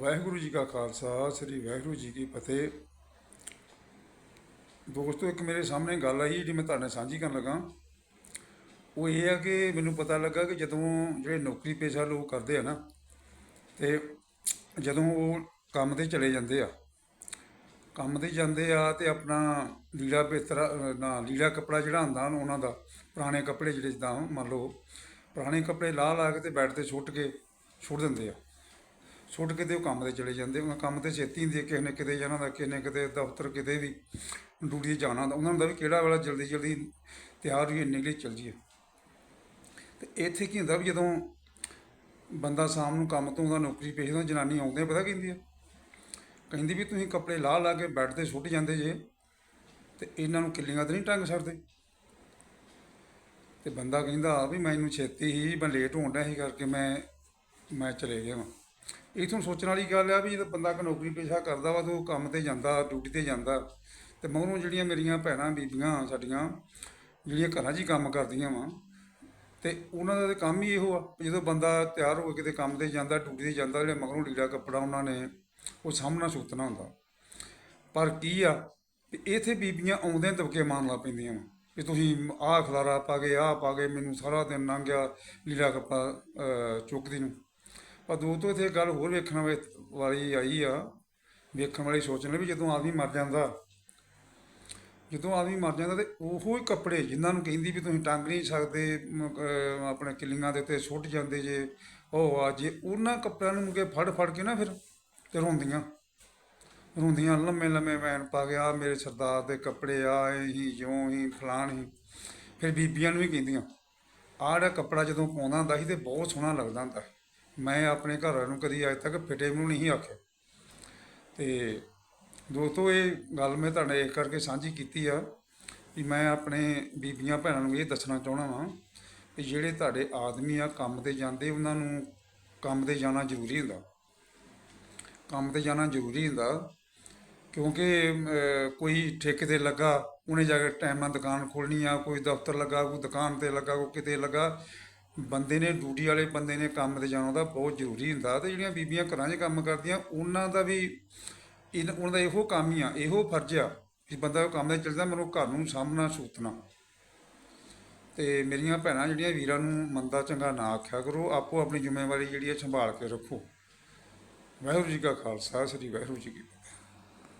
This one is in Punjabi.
ਵਾਹਿਗੁਰੂ ਜੀ ਕਾ ਖਾਲਸਾ, ਸ੍ਰੀ ਵਾਹਿਗੁਰੂ ਜੀ ਕੀ ਫਤਿਹ। ਦੋਸਤੋ, ਇੱਕ ਮੇਰੇ ਸਾਹਮਣੇ ਗੱਲ ਆਈ ਜਿਹੜੀ ਮੈਂ ਤੁਹਾਡੇ ਨਾਲ ਸਾਂਝੀ ਕਰਨ ਲੱਗਾ। ਉਹ ਇਹ ਆ ਕਿ ਮੈਨੂੰ ਪਤਾ ਲੱਗਾ ਕਿ ਜਦੋਂ ਜਿਹੜੇ ਨੌਕਰੀ ਪੇਸ਼ਾ ਲੋਕ ਕਰਦੇ ਆ ਨਾ, ਤੇ ਜਦੋਂ ਉਹ ਕੰਮ ਤੇ ਚਲੇ ਜਾਂਦੇ ਆ, ਕੰਮ ਤੇ ਜਾਂਦੇ ਆ ਤੇ ਆਪਣਾ ਲੀੜਾ ਬਿਸਤਰਾ, ਨਾ ਲੀੜਾ ਕੱਪੜਾ ਜਿਹੜਾ ਹੁੰਦਾ ਉਹਨਾਂ ਦਾ, ਪੁਰਾਣੇ ਕੱਪੜੇ ਜਿਹੜੇ ਜਿੱਦਾਂ ਮੰਨ ਲਓ, ਪੁਰਾਣੇ ਕੱਪੜੇ ਲਾਹ ਲਾ ਕੇ ਤੇ ਬੈੱਡ ਤੇ ਸੁੱਟ ਕੇ ਛੁੱਟ ਦਿੰਦੇ ਆ। ਸੁੱਟ ਕੇ ਤੇ ਉਹ ਕੰਮ ਤੇ ਚਲੇ ਜਾਂਦੇ ਉਹਨਾਂ ਕੰਮ ਤੇ ਛੇਤੀ ਹੁੰਦੀ ਹੈ, ਕਿਸੇ ਨੇ ਕਿਤੇ ਜਾਣਾ ਦਾ ਕਿਸੇ ਨੇ ਕਿਤੇ ਦਫ਼ਤਰ ਕਿਤੇ ਵੀ ਡਿਊਟੀ ਤੇ ਜਾਣਾ ਹੁੰਦਾ। ਉਹਨਾਂ ਨੂੰ ਦਾ ਵੀ ਕਿਹੜਾ ਵੇਲਾ ਜਲਦੀ ਜਲਦੀ ਤਿਆਰ ਹੋਈਏ ਨਿਕਲੀ ਚੱਲ ਜੀਏ ਤੇ ਇੱਥੇ ਕੀ ਹੁੰਦਾ ਵੀ ਜਦੋਂ ਬੰਦਾ ਸ਼ਾਮ ਨੂੰ ਕੰਮ ਤੋਂ ਆਉਂਦਾ ਨੌਕਰੀ ਪੇਸ਼ੇ ਤੋਂ ਜਨਾਨੀ ਆਉਂਦੇ ਪਤਾ ਕਹਿੰਦੀ ਆ? ਕਹਿੰਦੀ ਵੀ ਤੁਸੀਂ ਕੱਪੜੇ ਲਾਹ ਲਾ ਕੇ ਬੈੱਡ ਤੇ ਸੁੱਟ ਜਾਂਦੇ ਜੇ, ਤੇ ਇਹਨਾਂ ਨੂੰ ਕਿੱਲੀਆਂ ਤੇ ਨਹੀਂ ਟੰਗ ਛੱਡਦੇ ਤੇ ਬੰਦਾ ਕਹਿੰਦਾ ਵੀ ਮੈਨੂੰ ਛੇਤੀ ਹੀ, ਮੈਂ ਲੇਟ ਹੋਣ ਡਿਆ ਸੀ ਕਰਕੇ ਮੈਂ ਮੈਂ ਚਲੇ ਗਿਆ ਵਾਂ। ਇਥੋਂ ਸੋਚਣ ਵਾਲੀ ਗੱਲ ਆ ਵੀ ਜਦੋਂ ਬੰਦਾ ਕੋ ਨੌਕਰੀ ਪੇਸ਼ਾ ਕਰਦਾ ਵਾ ਤੇ ਉਹ ਕੰਮ ਤੇ ਜਾਂਦਾ ਡਿਊਟੀ ਤੇ ਜਾਂਦਾ। ਤੇ ਮਗਰੋਂ ਜਿਹੜੀਆਂ ਮੇਰੀਆਂ ਭੈਣਾਂ ਬੀਬੀਆਂ ਸਾਡੀਆਂ ਜਿਹੜੀਆਂ ਘਰਾਂ 'ਚ ਹੀ ਕੰਮ ਕਰਦੀਆਂ ਵਾ ਤੇ ਉਹਨਾਂ ਦਾ ਤੇ ਕੰਮ ਹੀ ਇਹੋ ਆ ਵੀ ਜਦੋਂ ਬੰਦਾ ਤਿਆਰ ਹੋ ਕੇ ਕਿਤੇ ਕੰਮ ਤੇ ਜਾਂਦਾ ਡਿਊਟੀ ਤੇ ਜਾਂਦਾ ਜਿਹੜੇ ਮਗਰੋਂ ਲੀੜਾ ਕੱਪੜਾ ਉਹਨਾਂ ਨੇ ਉਹ ਸਾਹਮਣਾ ਸੁੱਤਣਾ ਹੁੰਦਾ। ਪਰ ਕੀ ਆ ਵੀ ਇੱਥੇ ਬੀਬੀਆਂ ਆਉਂਦਿਆਂ ਤਬਕੇ ਮਾਰਨ ਲੱਗ ਪੈਂਦੀਆਂ ਵਾ ਵੀ ਤੁਸੀਂ ਆਹ ਖਲਾਰਾ ਪਾ ਗਏ ਆਹ ਪਾ ਗਏ ਮੈਨੂੰ ਸਾਰਾ ਦਿਨ ਲੰਘ ਗਿਆ ਲੀੜਾ ਕੱਪੜਾ ਅਹ, ਚੁੱਕਦੀ ਨੂੰ। ਪਰ ਦੋ ਤੋਂ ਇੱਥੇ ਗੱਲ ਹੋਰ ਵੇਖਣ ਵਾ- ਵਾਲੀ ਆਈ ਆ, ਵੇਖਣ ਵਾਲੀ ਸੋਚਣ ਲਈ ਵੀ ਜਦੋਂ ਆਦਮੀ ਮਰ ਜਾਂਦਾ, ਜਦੋਂ ਆਦਮੀ ਮਰ ਜਾਂਦਾ ਤੇ ਉਹੋ ਹੀ ਕੱਪੜੇ ਜਿਨ੍ਹਾਂ ਨੂੰ ਕਹਿੰਦੀ ਵੀ ਤੁਸੀਂ ਟੰਗ ਨਹੀਂ ਸਕਦੇ ਆਪਣੇ ਕਿੱਲੀਆਂ ਦੇ ਉੱਤੇ ਸੁੱਟ ਜਾਂਦੇ ਜੇ, ਉਹ ਆ ਜੇ, ਉਹਨਾਂ ਕੱਪੜਿਆਂ ਨੂੰ ਮੁਕੇ ਫੜ ਫੜ ਕੇ ਨਾ ਫਿਰ ਤੇ ਰੋਂਦੀਆਂ ਰੋਂਦੀਆਂ, ਲੰਮੇ ਲੰਮੇ ਵੈਣ ਪਾ ਗਿਆ ਮੇਰੇ ਸਰਦਾਰ ਦੇ ਕੱਪੜੇ ਆ ਇਹੀ ਜਿਉਂ ਹੀ, ਫਲਾਣ ਹੀ ਫਿਰ ਬੀਬੀਆਂ ਨੂੰ ਵੀ ਕਹਿੰਦੀਆਂ, ਆਹ ਜਿਹੜਾ ਕੱਪੜਾ ਜਦੋਂ ਪਾਉਂਦਾ ਹੁੰਦਾ ਸੀ ਤੇ ਬਹੁਤ ਸੋਹਣਾ ਲੱਗਦਾ ਹੁੰਦਾ ਸੀ। ਮੈਂ ਆਪਣੇ ਘਰ ਵਾਲਿਆਂ ਨੂੰ ਕਦੀ ਅੱਜ ਤੱਕ ਫਿਟੇ ਨੂੰ ਨਹੀਂ ਆਖਿਆ ਤੇ ਦੋਸਤੋ, ਇਹ ਗੱਲ ਮੈਂ ਤੁਹਾਡੇ ਇਸ ਕਰਕੇ ਸਾਂਝੀ ਕੀਤੀ ਆ ਵੀ ਮੈਂ ਆਪਣੇ ਬੀਬੀਆਂ ਭੈਣਾਂ ਨੂੰ ਇਹ ਦੱਸਣਾ ਚਾਹਣਾ ਵਾਂ ਕਿ ਜਿਹੜੇ ਤੁਹਾਡੇ ਆਦਮੀ ਆ, ਕੰਮ ਤੇ ਜਾਂਦੇ, ਉਹਨਾਂ ਨੂੰ ਕੰਮ ਤੇ ਜਾਣਾ ਜ਼ਰੂਰੀ ਹੁੰਦਾ। ਕੰਮ ਤੇ ਜਾਣਾ ਜ਼ਰੂਰੀ ਹੁੰਦਾ ਕਿਉਂਕਿ ਕੋਈ ਠੇਕੇ ਤੇ ਲੱਗਾ, ਉਹਨੇ ਜਾ ਕੇ ਟਾਈਮ ਨਾਲ ਦੁਕਾਨ ਖੋਲਣੀ ਆ, ਕੋਈ ਦਫ਼ਤਰ ਲੱਗਾ, ਕੋਈ ਦੁਕਾਨ ਤੇ ਲੱਗਾ, ਕੋਈ ਕਿਤੇ ਲੱਗਾ ਬੰਦੇ ਨੇ ਡਿਊਟੀ ਵਾਲੇ ਬੰਦੇ ਨੇ ਕੰਮ ਤੇ ਜਾਣਾ ਦਾ ਬਹੁਤ ਜ਼ਰੂਰੀ ਹੁੰਦਾ ਤੇ ਜਿਹੜੀਆਂ ਬੀਬੀਆਂ ਘਰਾਂ 'ਚ ਕੰਮ ਕਰਦੀਆਂ ਉਹਨਾਂ ਦਾ ਵੀ ਇਨ- ਉਹਨਾਂ ਦਾ ਇਹੋ ਕੰਮ ਹੀ ਆ, ਇਹੋ ਫਰਜ਼ ਆ ਕਿ ਬੰਦਾ ਕੰਮ ਤੇ ਚੱਲਦਾ ਮੈਨੂੰ ਘਰ ਨੂੰ ਸਾਹਮਣਾ ਸੂਤਣਾ। ਤੇ ਮੇਰੀਆਂ ਭੈਣਾਂ ਜਿਹੜੀਆਂ ਵੀਰਾਂ ਨੂੰ ਮੰਦਾ ਚੰਗਾ ਨਾ ਆਖਿਆ ਕਰੋ, ਆਪੋ ਆਪਣੀ ਜ਼ਿੰਮੇਵਾਰੀ ਜਿਹੜੀ ਹੈ ਸੰਭਾਲ ਕੇ ਰੱਖੋ। ਵਾਹਿਗੁਰੂ ਜੀ ਕਾ ਖਾਲਸਾ, ਸ੍ਰੀ ਵਾਹਿਗੁਰੂ ਜੀ ਕੀ ਫਤਿਹ।